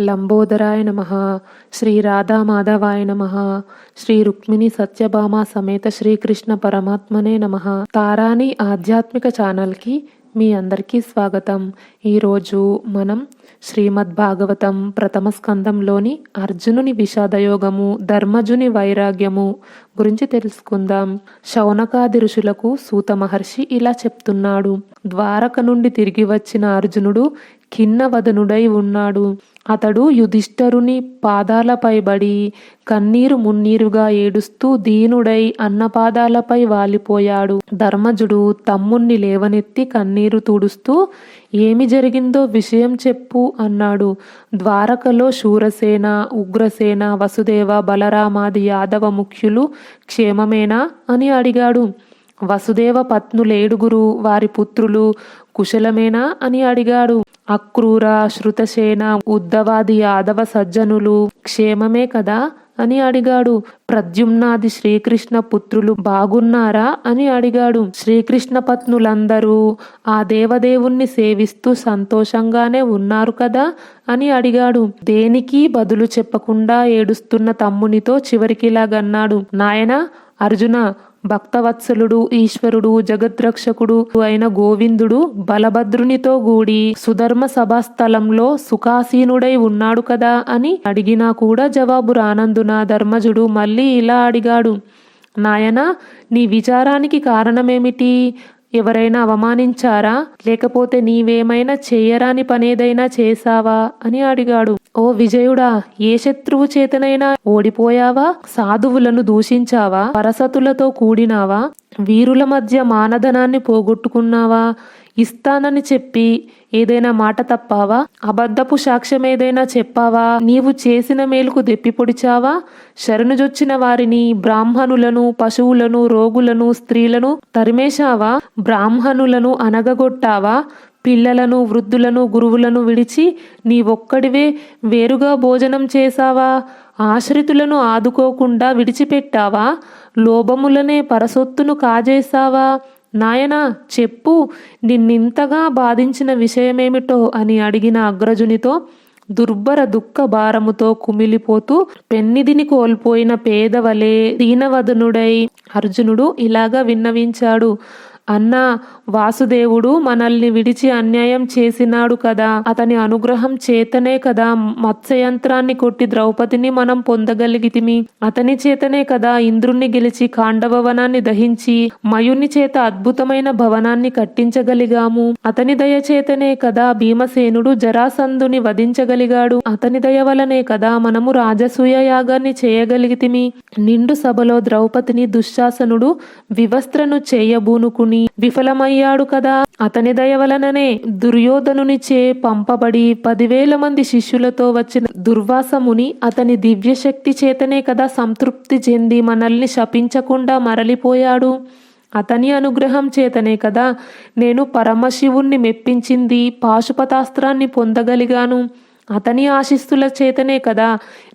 లంబోదరాయ నమ శ్రీ రాధామాధవాయ నమ శ్రీ రుక్మిణి సత్యభామ సమేత శ్రీకృష్ణ పరమాత్మనే నమ. తారాని ఆధ్యాత్మిక ఛానల్కి మీ అందరికీ స్వాగతం. ఈరోజు మనం శ్రీమద్భాగవతం ప్రథమ స్కందంలోని అర్జునుని విషాదయోగము ధర్మజుని వైరాగ్యము గురించి తెలుసుకుందాం. శౌనకాది ఋషులకు సూత మహర్షి ఇలా చెప్తున్నాడు. ద్వారక నుండి తిరిగి వచ్చిన అర్జునుడు ఖిన్నవదనుడై ఉన్నాడు. అతడు యుధిష్ఠరుని పాదాలపై బడి కన్నీరు మున్నీరుగా ఏడుస్తూ దీనుడై అన్నపాదాలపై వాలిపోయాడు. ధర్మజుడు తమ్ముణ్ణి లేవనెత్తి కన్నీరు తుడుస్తూ ఏమి జరిగిందో విషయం చెప్పు అన్నాడు. ద్వారకలో శూరసేన ఉగ్రసేన వసుదేవ బలరామాది యాదవ ముఖ్యులు క్షేమమేనా అని అడిగాడు. వసుదేవ పత్నులేడుగురు వారి పుత్రులు కుశలమేనా అని అడిగాడు. అక్రూర శృతసేన ఉద్దవాది యాదవ సజ్జనులు క్షేమమే కదా? అని అడిగాడు. ప్రద్యుమ్నాది శ్రీకృష్ణ పుత్రులు బాగున్నారా అని అడిగాడు. శ్రీకృష్ణ పత్నులందరూ ఆ దేవదేవుణ్ణి సేవిస్తూ సంతోషంగానే ఉన్నారు కదా? అని అడిగాడు. దేనికి బదులు చెప్పకుండా ఏడుస్తున్న తమ్మునితో చివరికిలాగన్నాడు. నాయన అర్జున భక్తవత్సలుడు ఈశ్వరుడు జగద్రక్షకుడు అయిన గోవిందుడు బలభద్రునితో గూడి సుధర్మ సభాస్థలంలో సుఖాసీనుడై ఉన్నాడు కదా అని అడిగినా కూడా జవాబు రానందున ధర్మజుడు మళ్ళీ ఇలా అడిగాడు. నాయన నీ విచారానికి కారణమేమిటి? ఎవరైనా అవమానించారా? లేకపోతే నీవేమైనా చేయరాని పనేదైనా చేశావా? అని అడిగాడు. ఓ విజయుడా ఏ శత్రువు చేతనైనా ఓడిపోయావా? సాధువులను దూషించావా? పరసతులతో కూడినావా? వీరుల మధ్య మానధనాన్ని పోగొట్టుకున్నావా? ఇస్తానని చెప్పి ఏదైనా మాట తప్పావా? అబద్ధపు సాక్ష్యం ఏదైనా చెప్పావా? నీవు చేసిన మేలుకు దెప్పిపొడిచావా శరణుజొచ్చిన వారిని బ్రాహ్మణులను పశువులను రోగులను స్త్రీలను తరిమేశావా? బ్రాహ్మణులను అనగగొట్టావా పిల్లలను వృద్ధులను గురువులను విడిచి నీ ఒక్కడివే వేరుగా భోజనం చేశావా? ఆశ్రితులను ఆదుకోకుండా విడిచిపెట్టావా? లోభములనే పరసొత్తును కాజేశావా? నాయనా చెప్పు నిన్నింతగా బాధించిన విషయమేమిటో అని అడిగిన అగ్రజునితో దుర్భర దుఃఖ భారముతో కుమిలిపోతూ పెన్నిదిని కోల్పోయిన పేదవలే దీనవదనుడై అర్జునుడు ఇలాగా విన్నవించాడు. అన్నా వాసుదేవుడు మనల్ని విడిచి అన్యాయం చేసినాడు కదా. అతని అనుగ్రహం చేతనే కదా మత్స్యయంత్రాన్ని కొట్టి ద్రౌపదిని మనం పొందగలిగితిమి. అతని చేతనే కదా ఇంద్రుణ్ణి గెలిచి కాండభవనాన్ని దహించి మయుని చేత అద్భుతమైన భవనాన్ని కట్టించగలిగాము. అతని దయ చేతనే కదా భీమసేనుడు జరాసంధుని వధించగలిగాడు. అతని దయ వలనే కదా మనము రాజసూయ యాగాన్ని చేయగలిగితిమి. నిండు సభలో ద్రౌపదిని దుశ్శాసనుడు వివస్త్రను చేయబూనుకుని విఫలమయ్యాడు కదా. అతని దయ వలననే దుర్యోధనునిచే పంపబడి పదివేల మంది శిష్యులతో వచ్చిన దుర్వాసముని అతని దివ్యశక్తి చేతనే కదా సంతృప్తి చెంది మనల్ని శపించకుండా మరలిపోయాడు. అతని అనుగ్రహం చేతనే కదా నేను పరమశివుణ్ణి మెప్పించింది పాశుపతాస్త్రాన్ని పొందగలిగాను. అతని ఆశిస్తుల చేతనే కదా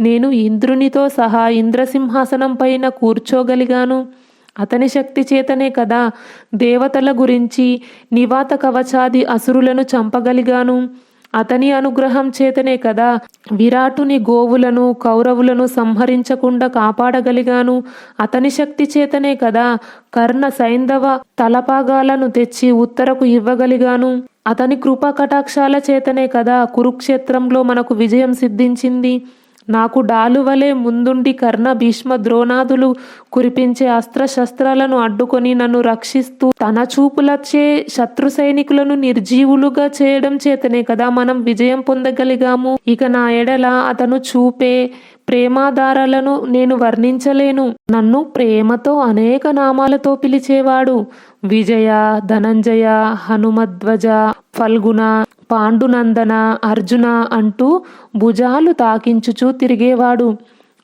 నేను ఇంద్రునితో సహా ఇంద్రసింహాసనం పైన కూర్చోగలిగాను. అతని శక్తి చేతనే కదా దేవతల గురించి నివాత కవచాది అసురులను చంపగలిగాను. అతని అనుగ్రహం చేతనే కదా విరాటుని గోవులను కౌరవులను సంహరించకుండా కాపాడగలిగాను. అతని శక్తి చేతనే కదా కర్ణ సైంధవ తలపాగాలను తెచ్చి ఉత్తరకు ఇవ్వగలిగాను. అతని కృపా కటాక్షాల చేతనే కదా కురుక్షేత్రంలో మనకు విజయం సిద్ధించింది. నాకు డాలువలే ముందుండి కర్ణ భీష్మ ద్రోణాదులు కురిపించే అస్త్రశస్త్రాలను అడ్డుకొని నన్ను రక్షిస్తూ తన చూపులచ్చే శత్రు సైనికులను నిర్జీవులుగా చేయడం చేతనే కదా మనం విజయం పొందగలిగాము. ఇక నా ఎడల అతను చూపే ప్రేమాధారాలను నేను వర్ణించలేను. నన్ను ప్రేమతో అనేక నామాలతో పిలిచేవాడు. విజయ ధనంజయ హనుమధ్వజ ఫల్గుణ పాండునందన అర్జున అంటూ భుజాలు తాకించుచూ తిరిగేవాడు.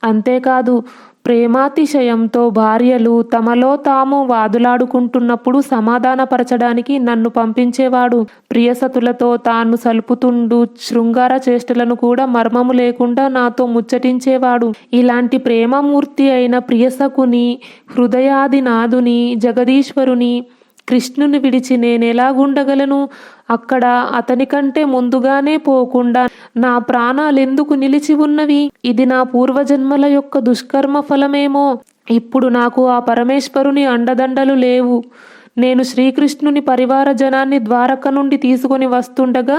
అంతేకాదు ప్రేమాతిశయంతో భార్యలు తమలో తాము వాదులాడుకుంటున్నప్పుడు సమాధానపరచడానికి నన్ను పంపించేవాడు. ప్రియసతులతో తాను సలుపుతుండు శృంగార చేష్టలను కూడా మర్మము లేకుండా నాతో ముచ్చటించేవాడు. ఇలాంటి ప్రేమమూర్తి అయిన ప్రియసకుని హృదయాది నాదుని జగదీశ్వరుని కృష్ణుని విడిచి నేనెలాగుండగలను అక్కడ అతని కంటే ముందుగానే పోకుండా నా ప్రాణాలెందుకు నిలిచి ఉన్నవి? ఇది నా పూర్వజన్మల యొక్క దుష్కర్మ ఫలమేమో? ఇప్పుడు నాకు ఆ పరమేశ్వరుని అండదండలు లేవు. నేను శ్రీకృష్ణుని పరివార జనాన్ని ద్వారక నుండి తీసుకొని వస్తుండగా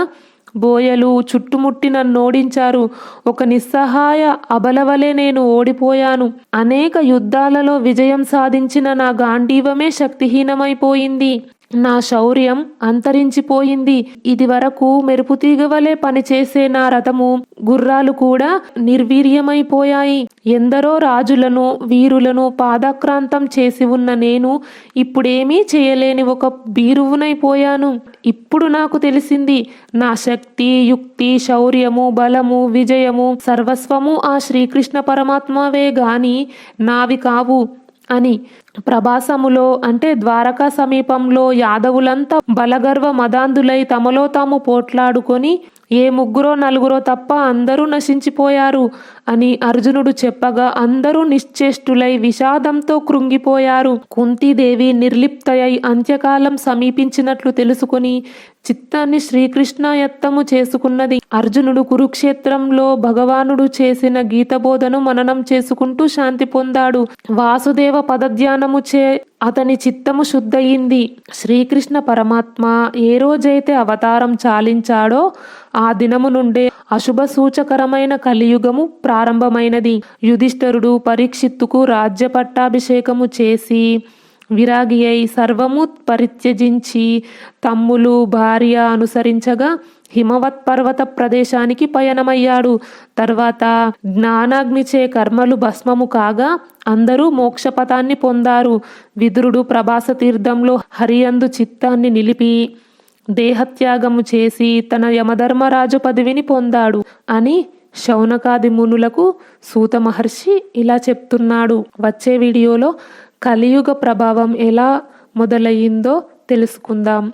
బోయలు చుట్టుముట్టి నన్ను ఓడించారు ఒక నిస్సహాయ అబలవలే నేను ఓడిపోయాను. అనేక యుద్ధాలలో విజయం సాధించిన నా గాంధీవమే శక్తిహీనమైపోయింది. నా శౌర్యం అంతరించిపోయింది. ఇది వరకు మెరుపుతీగ వలె పనిచేసే నా రథము గుర్రాలు కూడా నిర్వీర్యమైపోయాయి. ఎందరో రాజులను వీరులను పాదాక్రాంతం చేసి ఉన్న నేను ఇప్పుడేమీ చేయలేని ఒక బీరువునైపోయాను ఇప్పుడు నాకు తెలిసింది నా శక్తి యుక్తి శౌర్యము బలము విజయము సర్వస్వము ఆ శ్రీకృష్ణ పరమాత్మవే గాని నావి కావు అని. ప్రభాసములో అంటే ద్వారకా సమీపంలో యాదవులంతా బలగర్వ మదాంధులై తమలో తాము పోట్లాడుకొని ఏ ముగ్గురో నలుగురో తప్ప అందరూ నశించిపోయారు అని అర్జునుడు చెప్పగా అందరూ నిశ్చేష్టులై విషాదంతో కృంగిపోయారు. కుంతీదేవి నిర్లిప్తయై అంత్యకాలం సమీపించినట్లు తెలుసుకొని చిత్తాన్ని శ్రీకృష్ణయత్తము చేసుకున్నది. అర్జునుడు కురుక్షేత్రంలో భగవానుడు చేసిన గీతబోధను మననం చేసుకుంటూ శాంతి పొందాడు. వాసుదేవ పదధ్యానము జ్ఞానముచే అతని చిత్తము శుద్ధయింది. శ్రీకృష్ణ పరమాత్మ ఏ రోజైతే అవతారం చాలించాడో ఆ దినము నుండే అశుభ సూచకరమైన కలియుగము ప్రారంభమైనది. యుధిష్ఠరుడు పరీక్షిత్తుకు రాజ్య పట్టాభిషేకము చేసి విరాగి అయి సర్వము పరిత్యజించి తమ్ములు భార్య అనుసరించగా హిమవత్ పర్వత ప్రదేశానికి పయనమయ్యాడు. తర్వాత జ్ఞానాగ్నిచే కర్మలు భస్మము కాగా అందరూ మోక్షపథాన్ని పొందారు. విదురుడు ప్రభాస తీర్థంలో హరియందు చిత్తాన్ని నిలిపి దేహత్యాగము చేసి తన యమధర్మరాజు పదవిని పొందాడు అని శౌనకాది మునులకు సూత మహర్షి ఇలా చెప్తున్నాడు. వచ్చే వీడియోలో కలియుగ ప్రభావం ఎలా మొదలయ్యిందో తెలుసుకుందాం.